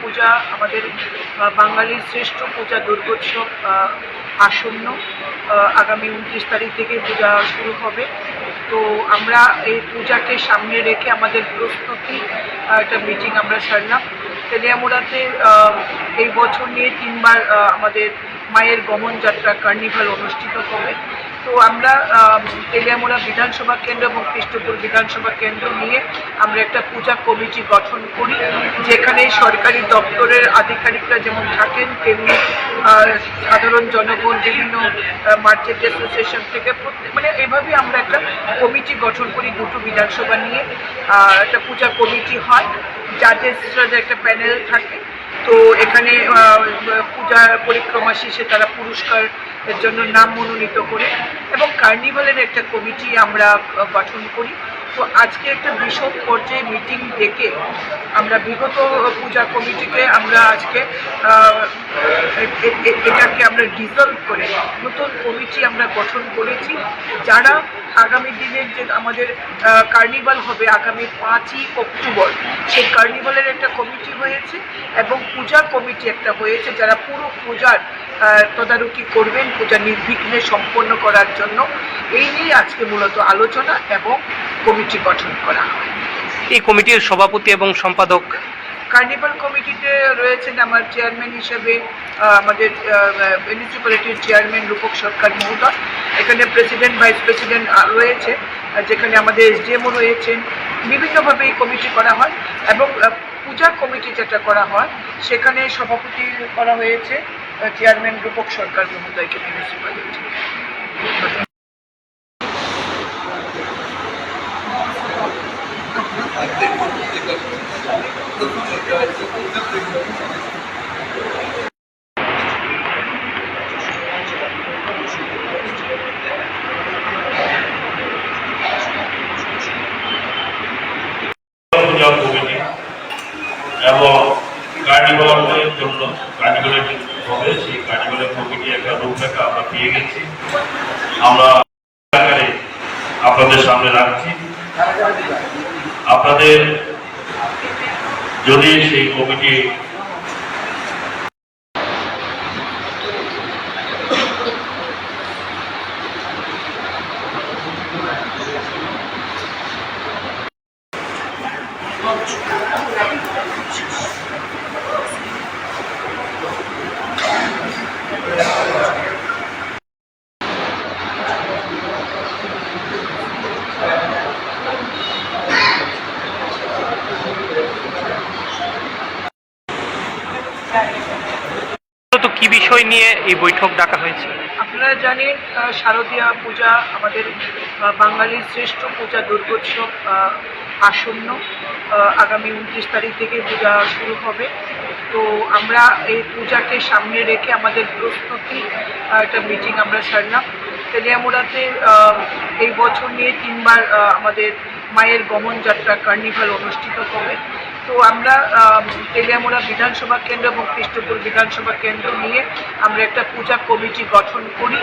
পূজা, আমাদের বাঙালির শ্রেষ্ঠ পূজা দুর্গোৎসব আসন্ন আগামী উনত্রিশ তারিখ থেকে পূজা শুরু হবে। তো আমরা এই পূজাকে সামনে রেখে আমাদের প্রস্তুতি একটা মিটিং আমরা সারলাম। তেলিয়ামুড়াতে এই বছর নিয়ে তিনবার আমাদের মায়ের গমন যাত্রা কার্নিভাল অনুষ্ঠিত হবে। তো আমরা তেলিয়ামুড়া বিধানসভা কেন্দ্র এবং কৃষ্ণপুর বিধানসভা কেন্দ্র নিয়ে আমরা একটা পূজা কমিটি গঠন করি, যেখানে সরকারি দপ্তরের আধিকারিকরা যেমন থাকেন, তেমনি সাধারণ জনগণ, বিভিন্ন মার্চেন্ট অ্যাসোসিয়েশন থেকে মানে এভাবে আমরা একটা কমিটি গঠন করি দুটো বিধানসভা নিয়ে। একটা পূজা কমিটি হয়, জাজেসরা একটা প্যানেল থাকে তো এখানে পূজার পরিক্রমা শেষে তারা পুরস্কার এর জন্য নাম মনোনীত করে এবং কার্নিভালের একটা কমিটি আমরা গঠন করি। তো আজকে একটা বিশদ পর্যায়ে মিটিং ডেকে আমরা বিগত পূজা কমিটিকে আমরা আজকে এটাকে আমরা ডিজলভ করে নতুন কমিটি আমরা গঠন করেছি। যারা আগামী দিনের যে আমাদের কার্নিভাল হবে আগামী পাঁচই অক্টোবর, সেই কার্নিভালের একটা কমিটি হয়েছে এবং পূজা কমিটি একটা হয়েছে যারা পুরো পূজার তদারকি করবেন, পূজা নির্বিঘ্নে সম্পন্ন করার জন্য। এই নিয়ে আজকে মূলত আলোচনা এবং কমিটি গঠন করা হয়। এই কমিটির সভাপতি এবং সম্পাদক কার্নিভাল কমিটিতে রয়েছেন আমার চেয়ারম্যান হিসেবে আমাদের মিউনিসিপ্যালিটির চেয়ারম্যান রূপক সরকার মহোদয়, এখানে প্রেসিডেন্ট ভাইস প্রেসিডেন্ট রয়েছে যেখানে আমাদের এসডিএমও রয়েছেন। বিভিন্নভাবে এই কমিটি করা হয় এবং পূজা কমিটি যেটা করা হয়, সেখানে সভাপতি করা হয়েছে চেয়ারম্যান রূপক সরকার মহোদয়কে মিউনিসিপ্যালিটি জন্য কার্নিভালের হবে, সেই কার্নিভালের কমিটি একটা রূপরেখা আমরা পেয়ে গেছি। আমরা আপনাদের সামনে রাখছি। আপনাদের যদি সেই কমিটি বিষয় নিয়ে এই বৈঠক ডাকা হয়েছে। আপনারা জানেন শারদীয়া পূজা আমাদের বাঙালির শ্রেষ্ঠ পূজা দুর্গোৎসব আসন্ন আগামী উনত্রিশ তারিখ থেকে পূজা শুরু হবে। তো আমরা এই পূজাকে সামনে রেখে আমাদের প্রস্তুতি একটা মিটিং আমরা সারলাম। তেলিয়ামুড়াতে এই বছর নিয়ে তিনবার আমাদের মায়ের গমন যাত্রা কার্নিভাল অনুষ্ঠিত হবে। তো আমরা তেলিয়ামুড়া বিধানসভা কেন্দ্র এবং কৃষ্ণপুর বিধানসভা কেন্দ্র নিয়ে আমরা একটা পূজা কমিটি গঠন করি,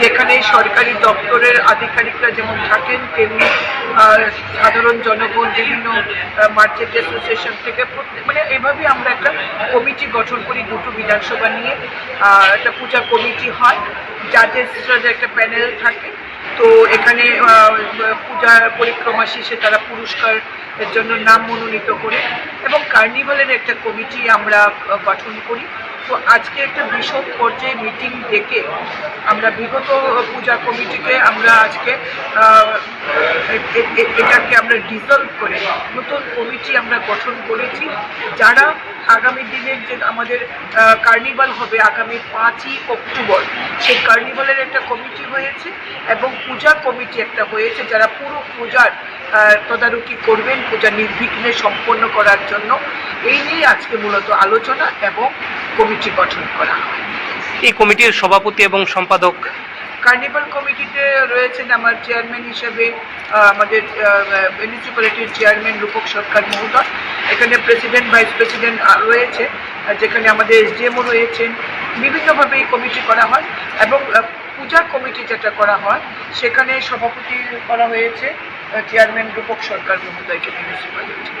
যেখানে সরকারি দপ্তরের আধিকারিকরা যেমন থাকেন, তেমনি সাধারণ জনগণ, বিভিন্ন মার্চেন্ট অ্যাসোসিয়েশন থেকে মানে এভাবে আমরা একটা কমিটি গঠন করি দুটো বিধানসভা নিয়ে। একটা পূজা কমিটি হয়, জাজেসরা একটা প্যানেল থাকে, তো এখানে পূজার পরিক্রমা শেষে তারা পুরস্কার এর জন্য নাম মনোনীত করি এবং কার্নিভালের একটা কমিটি আমরা গঠন করি। তো আজকে একটা বিষম পর্যায়ে মিটিং ডেকে আমরা বিগত পূজা কমিটিকে আমরা আজকে এটাকে আমরা ডিজলভ করে নতুন কমিটি আমরা গঠন করেছি। যারা আগামী দিনের যে আমাদের কার্নিভাল হবে আগামী পাঁচই অক্টোবর, সেই কার্নিভালের একটা কমিটি হয়েছে এবং পূজা কমিটি একটা হয়েছে যারা পুরো পূজার তদারকি করবেন পূজা নির্বিঘ্নে সম্পন্ন করার জন্য। এই নিয়ে আজকে মূলত আলোচনা এবং কমিটি গঠন করা হয়। এই কমিটির সভাপতি এবং সম্পাদক? কার্নিভাল কমিটিতে রয়েছেন আমার চেয়ারম্যান হিসেবে আমাদের মিউনিসিপ্যালিটির চেয়ারম্যান রূপক সরকার মহোদয়। এখানে প্রেসিডেন্ট ভাইস প্রেসিডেন্ট রয়েছে যেখানে আমাদের এসডিএমও রয়েছেন। বিভিন্নভাবে এই কমিটি করা হয় এবং পূজা কমিটি যেটা করা হয় সেখানে সভাপতি করা হয়েছে চেয়ারম্যান রূপক সরকার মহোদয়কে মিউনিসিপ্যালিটি